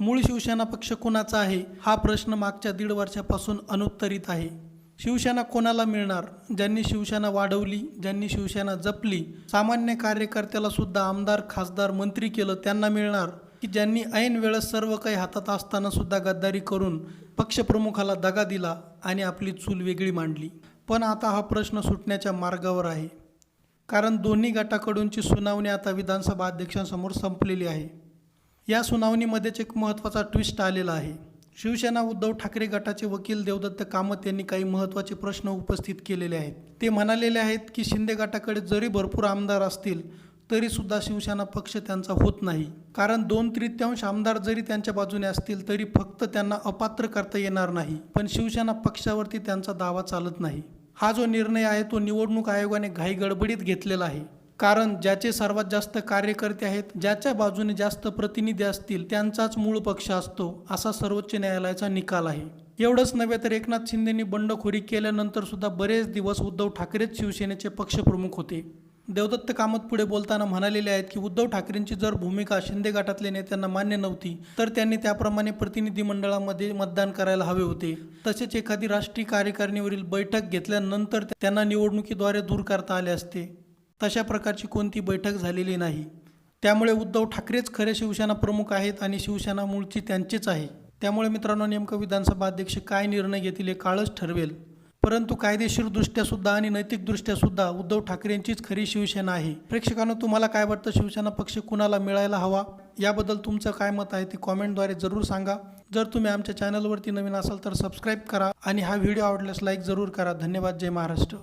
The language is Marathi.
मूळ शिवसेना पक्ष कोणाचा आहे हा प्रश्न मागच्या दीड वर्षापासून अनुत्तरित आहे. शिवसेना कोणाला मिळणार? ज्यांनी शिवसेना वाढवली ज्यांनी शिवसेना जपली सामान्य कार्यकर्त्याला सुद्धा आमदार खासदार मंत्री केलं त्यांना मिळणार? की ज्यांनी ऐन वेळेस सर्व काही हातात असताना सुद्धा गद्दारी करून पक्षप्रमुखाला दगा दिला आणि आपली चूल वेगळी मांडली? पण आता हा प्रश्न सुटण्याच्या मार्गावर आहे. कारण दोन्ही गटाकडूनची सुनावणी आता विधानसभा अध्यक्षांसमोर संपलेली आहे. या सुनावणीमध्येच एक महत्त्वाचा ट्विस्ट आलेला आहे. शिवसेना उद्धव ठाकरे गटाचे वकील देवदत्त कामत यांनी काही महत्त्वाचे प्रश्न उपस्थित केलेले आहेत. ते म्हणालेले आहेत की शिंदे गटाकडे जरी भरपूर आमदार असतील तरीसुद्धा शिवसेना पक्ष त्यांचा होत नाही. कारण दोन तृतीयांश आमदार जरी त्यांच्या बाजूने असतील तरी फक्त त्यांना अपात्र करता येणार नाही. पण शिवसेना पक्षावरती त्यांचा दावा चालत नाही. हा जो निर्णय आहे तो निवडणूक आयोगाने घाई गडबडीत घेतलेला आहे. कारण ज्याचे सर्वात जास्त कार्यकर्ते आहेत ज्याच्या बाजूने जास्त प्रतिनिधी असतील त्यांचाच मूळ पक्ष असतो असा सर्वोच्च न्यायालयाचा निकाल आहे. एवढंच नव्हे तर एकनाथ शिंदेनी बंडखोरी केल्यानंतर सुद्धा बरेच दिवस उद्धव ठाकरेच शिवसेनेचे पक्षप्रमुख होते. देवदत्त कामत पुढे बोलताना म्हणालेले आहेत की उद्धव ठाकरेंची जर भूमिका शिंदे गटातल्या नेत्यांना मान्य नव्हती तर त्यांनी त्याप्रमाणे प्रतिनिधी मंडळामध्ये मतदान करायला हवे होते. तसेच एखादी राष्ट्रीय कार्यकारिणीवरील बैठक घेतल्यानंतर त्यांना निवडणुकीद्वारे दूर करता आले असते. तशा प्रकारची कोणती बैठक झालेली नाही. त्यामुळे उद्धव ठाकरेच खरे शिवसेना प्रमुख आहेत आणि शिवसेना मूळची त्यांचीच आहे. त्यामुळे मित्रांनो नेमकं विधानसभा अध्यक्ष काय निर्णय घेतील हे काळच ठरवेल. परंतु कायदेशीरदृष्ट्यासुद्धा आणि नैतिकदृष्ट्या सुद्धा उद्धव ठाकरेंचीच खरी शिवसेना आहे. प्रेक्षकांनो तुम्हाला काय वाटतं? शिवसेना पक्ष कुणाला मिळायला हवा? याबद्दल तुमचं काय मत आहे ते कॉमेंटद्वारे जरूर सांगा. जर तुम्ही आमच्या चॅनलवरती नवीन असाल तर सबस्क्राईब करा आणि हा व्हिडिओ आवडल्यास लाईक जरूर करा. धन्यवाद. जय महाराष्ट्र.